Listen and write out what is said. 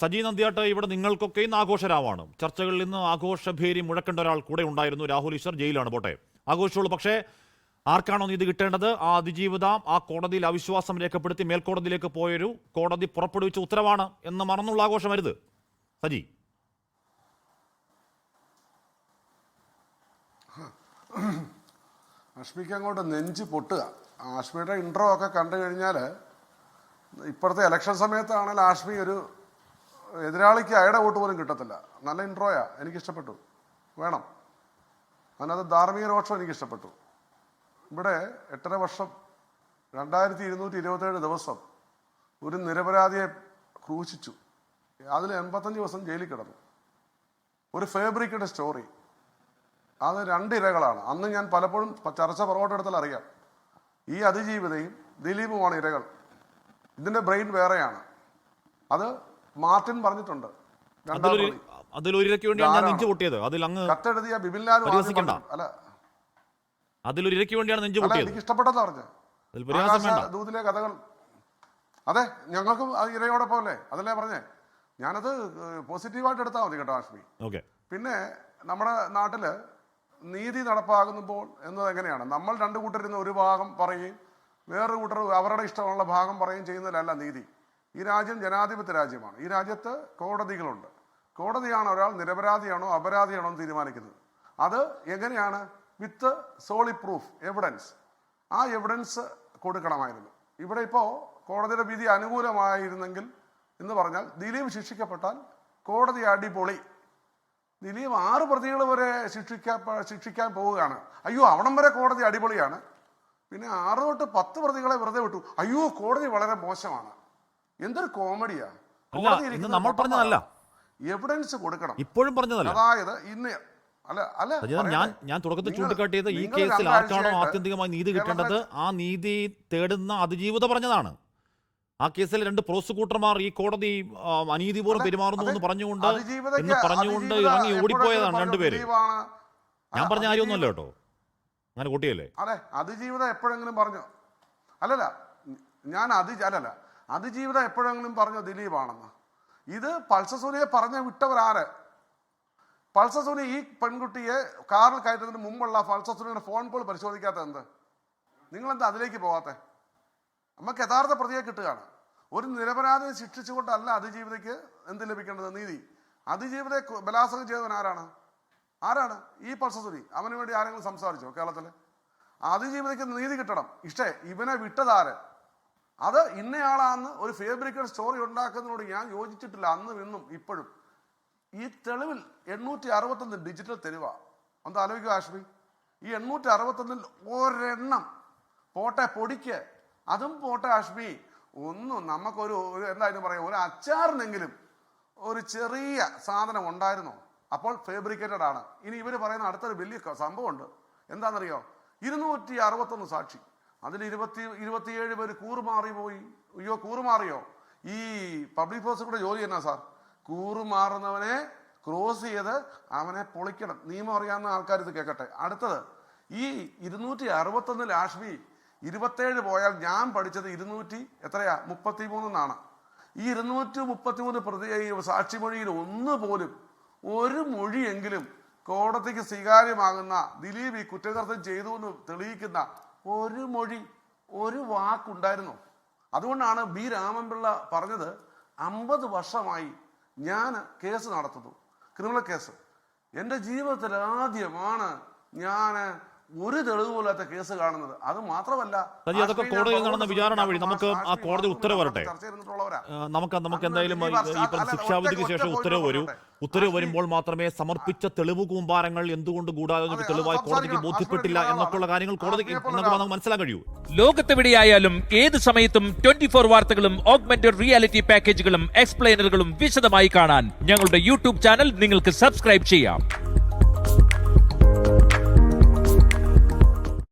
സജി നന്ദിയാട്ട് ഇവിടെ നിങ്ങൾക്കൊക്കെ ഇന്ന് ആഘോഷരാവാണ്. ചർച്ചകളിൽ നിന്ന് ആഘോഷഭേരി മുഴക്കേണ്ട ഒരാൾ കൂടെ ഉണ്ടായിരുന്നു. രാഹുൽ ഈശ്വർ ജയിലാണ് പോട്ടെ. ആഘോഷിച്ചുള്ളൂ പക്ഷേ ആർക്കാണോ നീതി കിട്ടേണ്ടത്? ആ അതിജീവിത ആ കോടതിയിൽ അവിശ്വാസം രേഖപ്പെടുത്തി മേൽക്കോടതിയിലേക്ക് പോയൊരു കോടതി പുറപ്പെടുവിച്ച ഉത്തരവാണ് എന്ന് മറന്നുള്ള ആഘോഷം വരുത് സജി. അഷ്മിക്ക് അങ്ങോട്ട് നെഞ്ച് പൊട്ടുക. ആഷ്മിയുടെ ഇൻട്രോ ഒക്കെ കണ്ടു കഴിഞ്ഞാൽ ഇപ്പോഴത്തെ ഇലക്ഷൻ സമയത്താണെങ്കിൽ ആഷ്മി ഒരു എതിരാളിക്ക് അയടെ വോട്ട് പോലും കിട്ടത്തില്ല. നല്ല ഇൻട്രോയാ. എനിക്ക് ഇഷ്ടപ്പെട്ടു വേണം. അതിനകത്ത് ധാർമ്മിക രോക്ഷം എനിക്ക് ഇഷ്ടപ്പെട്ടു ഇവിടെ എട്ടര വർഷം രണ്ടായിരത്തി ഇരുന്നൂറ്റി ഇരുപത്തേഴ് ദിവസം ഒരു നിരപരാധിയെ ക്രൂശിച്ചു. അതിൽ എൺപത്തഞ്ച് ദിവസം ജയിലിൽ കിടന്നു. ഒരു ഫേബ്രിക്കിന്റെ സ്റ്റോറി. അത് രണ്ട് ഇരകളാണ്. അന്ന് ഞാൻ പലപ്പോഴും ചർച്ച പുറകോട്ടെടുത്താൽ അറിയാം. ഈ അതിജീവിതയും ദിലീപുമാണ് ഇരകൾ. ഇതിന്റെ ബ്രെയിൻ വേറെയാണ്. അത് മാർട്ടിൻ പറഞ്ഞിട്ടുണ്ട്. വേണ്ടിയാണ് ഞാൻ ധാരാളം. നെഞ്ചു പൊട്ടിയത്. അതിൽ അങ്ങ് കത്തെഴുതിയ ബിബിൻലാൽ വാങ്ങി പരിഹസിക്കണ്ട. അല്ല. വേണ്ടിയാണ് നെഞ്ചു അല്ല പൊട്ടിയത്. എനിക്ക് ഇഷ്ടപ്പെട്ടതാ ദൂതിലെ കഥകൾ. അതെ ഞങ്ങൾക്കും ഇരയോടെ അല്ലേ അതല്ലേ പറഞ്ഞേ? ഞാനത് പോസിറ്റീവായിട്ട് എടുത്താൽ മതി കേട്ടോ ആഷ്മി. ഓക്കെ. പിന്നെ നമ്മുടെ നാട്ടിൽ നീതി നടപ്പാകുമ്പോൾ എന്നത് എങ്ങനെയാണ്? നമ്മൾ രണ്ടു കൂട്ടരുന്ന് ഒരു ഭാഗം പറയുകയും വേറൊരു കൂട്ടർ അവരുടെ ഇഷ്ടമുള്ള ഭാഗം പറയുകയും ചെയ്യുന്നതിലല്ല നീതി. ഈ രാജ്യം ജനാധിപത്യ രാജ്യമാണ്. ഈ രാജ്യത്ത് കോടതികളുണ്ട്. കോടതിയാണ് ഒരാൾ നിരപരാധിയാണോ അപരാധിയാണോ എന്ന് തീരുമാനിക്കുന്നത്. അത് എങ്ങനെയാണ്? വിത്ത് സോളി പ്രൂഫ് എവിഡൻസ് ആ എവിഡൻസ് കൊടുക്കണമായിരുന്നു. ഇവിടെ ഇപ്പോൾ കോടതിയുടെ വിധി അനുകൂലമായിരുന്നെങ്കിൽ എന്ന് പറഞ്ഞാൽ ദിലീപ് ശിക്ഷിക്കപ്പെട്ടാൽ കോടതി അടിപൊളി. ദിലീപ് ആറ് പ്രതികൾ വരെ ശിക്ഷിക്കാൻ ശിക്ഷിക്കാൻ പോവുകയാണ്. അയ്യോ അവിടം വരെ കോടതി അടിപൊളിയാണ്. പിന്നെ ആറ് തൊട്ട് പത്ത് പ്രതികളെ വെറുതെ വിട്ടു. അയ്യോ കോടതി വളരെ മോശമാണ്. എന്തൊരു കോമഡിയാ. അല്ല, നമ്മൾ പറഞ്ഞതല്ല. എവിഡൻസ് കൊടുക്കണം. ഇപ്പോഴും പറഞ്ഞതല്ല. അതായത് ഇന്ന് അല്ല അല്ല ഞാൻ ഞാൻ തുടക്കത്തിൽ ചൂണ്ടിക്കാട്ടിയത് ഈ കേസിൽ ആർക്കാണോ ആത്യന്തികമായി നീതി കിട്ടേണ്ടത് ആ നീതി തേടുന്ന അതിജീവിത പറഞ്ഞതാണ്. ആ കേസിൽ രണ്ട് പ്രോസിക്യൂട്ടർമാർ ഈ കോടതി അനീതിപൂർവം അതെ, പെരുമാറുന്നു എന്ന്. പറഞ്ഞുകൊണ്ട് എന്ന് പറഞ്ഞുകൊണ്ട് ഇറങ്ങി ഓടിപ്പോയതാണ് രണ്ടുപേര് ഞാൻ പറഞ്ഞ കാര്യമൊന്നുമല്ല കേട്ടോ. അങ്ങനെ കൂട്ടിയല്ലേ? അതെ അതിജീവിതം എപ്പോഴെങ്കിലും പറഞ്ഞു. അല്ലല്ല ഞാൻ അതി അല്ലല്ല അതിജീവിതം എപ്പോഴെങ്കിലും പറഞ്ഞു ദിലീപാണെന്ന്. ഇത് പൾസസൂരിയെ പറഞ്ഞ വിട്ടവരാര്? പൾസസൂരി ഈ പെൺകുട്ടിയെ കാറിൽ കയറ്റുന്നതിന് മുമ്പുള്ള പൾസസൂരിയുടെ ഫോൺ കോൾ പരിശോധിക്കാത്ത എന്ത്? നിങ്ങളെന്താ അതിലേക്ക് പോവാത്തെ? നമുക്ക് യഥാർത്ഥ പ്രതിയെ കിട്ടുകയാണ്. ഒരു നിരപരാധിയെ ശിക്ഷിച്ചുകൊണ്ടല്ല അതിജീവിതയ്ക്ക് എന്ത് ലഭിക്കേണ്ടത്? നീതി. അതിജീവിതയെ ബലാത്സംഗം ചെയ്തവൻ ആരാണ്? ആരാണ്? ഈ പൾസസുരി അവന് വേണ്ടി ആരെങ്കിലും സംസാരിച്ചോ കേരളത്തിൽ അതിജീവിതയ്ക്ക് നീതി കിട്ടണം. ഇഷ്ടേ ഇവനെ വിട്ടതാര്? അത് ഇന്നയാളാന്ന് ഒരു ഫേബ്രിക്കൽ സ്റ്റോറി ഉണ്ടാക്കുന്നതിനോട് ഞാൻ യോജിച്ചിട്ടില്ല അന്നും ഇന്നും ഇപ്പോഴും. ഈ തെളിവിൽ എണ്ണൂറ്റി അറുപത്തൊന്ന് ഡിജിറ്റൽ തെരുവാ ഒന്ന് ആലോചിക്കുക ആഷ്മി. ഈ എണ്ണൂറ്റി അറുപത്തൊന്നിൽ ഒരെണ്ണം. പോട്ടെ പൊടിക്ക്. അതും പോട്ടെ ആഷ്മി. ഒന്നും നമുക്കൊരു എന്തായാലും പറയാം ഒരു അച്ചാറിനെങ്കിലും ഒരു ചെറിയ സാധനം ഉണ്ടായിരുന്നു. അപ്പോൾ ഫേബ്രിക്കേറ്റഡ് ആണ്. ഇനി ഇവർ പറയുന്ന അടുത്തൊരു വലിയ സംഭവമുണ്ട്. എന്താണെന്നറിയോ? ഇരുന്നൂറ്റി അറുപത്തൊന്ന് സാക്ഷി. അതിൽ ഇരുപത്തി ഇരുപത്തിയേഴ് പേര് കൂറുമാറി പോയി. അയ്യോ കൂറുമാറിയോ? ഈ പബ്ലിക് ഫോഴ്സിൽ ജോലി എന്നാ സാർ? കൂറുമാറുന്നവനെ ക്രോസ് ചെയ്ത് അവനെ പൊളിക്കണം. നിയമം അറിയാവുന്ന ആൾക്കാർ ഇത് കേൾക്കട്ടെ. അടുത്തത് ഈ ഇരുന്നൂറ്റി അറുപത്തൊന്ന് ലാഷ്മി ഇരുപത്തേഴ് പോയാൽ ഞാൻ പഠിച്ചത് ഇരുന്നൂറ്റി എത്രയാ? മുപ്പത്തി മൂന്നെന്നാണ് ഈ ഇരുന്നൂറ്റി മുപ്പത്തി മൂന്ന് പ്രതി സാക്ഷിമൊഴിയിൽ ഒന്ന് പോലും ഒരു മൊഴിയെങ്കിലും കോടതിക്ക് സ്വീകാര്യമാകുന്ന ദിലീപ് ഈ കുറ്റകൃത്യം ചെയ്തു എന്ന് തെളിയിക്കുന്ന ഒരു മൊഴി ഒരു വാക്കുണ്ടായിരുന്നു. അതുകൊണ്ടാണ് ബി. രാമൻപിള്ള പറഞ്ഞത് അമ്പത് വർഷമായി ഞാൻ കേസ് നടത്തുന്നു. Criminal case. എന്റെ ജീവിതത്തിൽ ആദ്യമാണ് ഞാൻ ഒരു തെളിവ് പോലാത്ത കേസ് കാണുന്നത്. അത് മാത്രമല്ല അതൊക്കെ കോടതിയിൽ നടന്ന വിചാരണ വഴി നമുക്ക് ആ കോടതി ഉത്തരവ് വരട്ടെ. നമുക്ക് നമുക്ക് എന്തായാലും ശിക്ഷാവിധിക്ക് ശേഷം ഉത്തരവ് വരൂ. ഉത്തരവ് വരുമ്പോൾ മാത്രമേ സമർപ്പിച്ച തെളിവ് കൂമ്പാരങ്ങൾ എന്തുകൊണ്ട് കൂടാതെ തെളിവായി കോടതിക്ക്. ബോധ്യപ്പെട്ടില്ല എന്നൊക്കെയുള്ള കാര്യങ്ങൾ കോടതിക്ക് നമുക്ക് മനസ്സിലാക്കാൻ കഴിയൂ ലോകത്തെവിടെയായാലും ഏത് സമയത്തും ട്വന്റി ഫോർ വാർത്തകളും ഓഗ്മെന്റഡ് റിയാലിറ്റി പാക്കേജുകളും എക്സ്പ്ലെയിനറുകളും വിശദമായി കാണാൻ ഞങ്ങളുടെ യൂട്യൂബ് ചാനൽ നിങ്ങൾക്ക് സബ്സ്ക്രൈബ് ചെയ്യാം.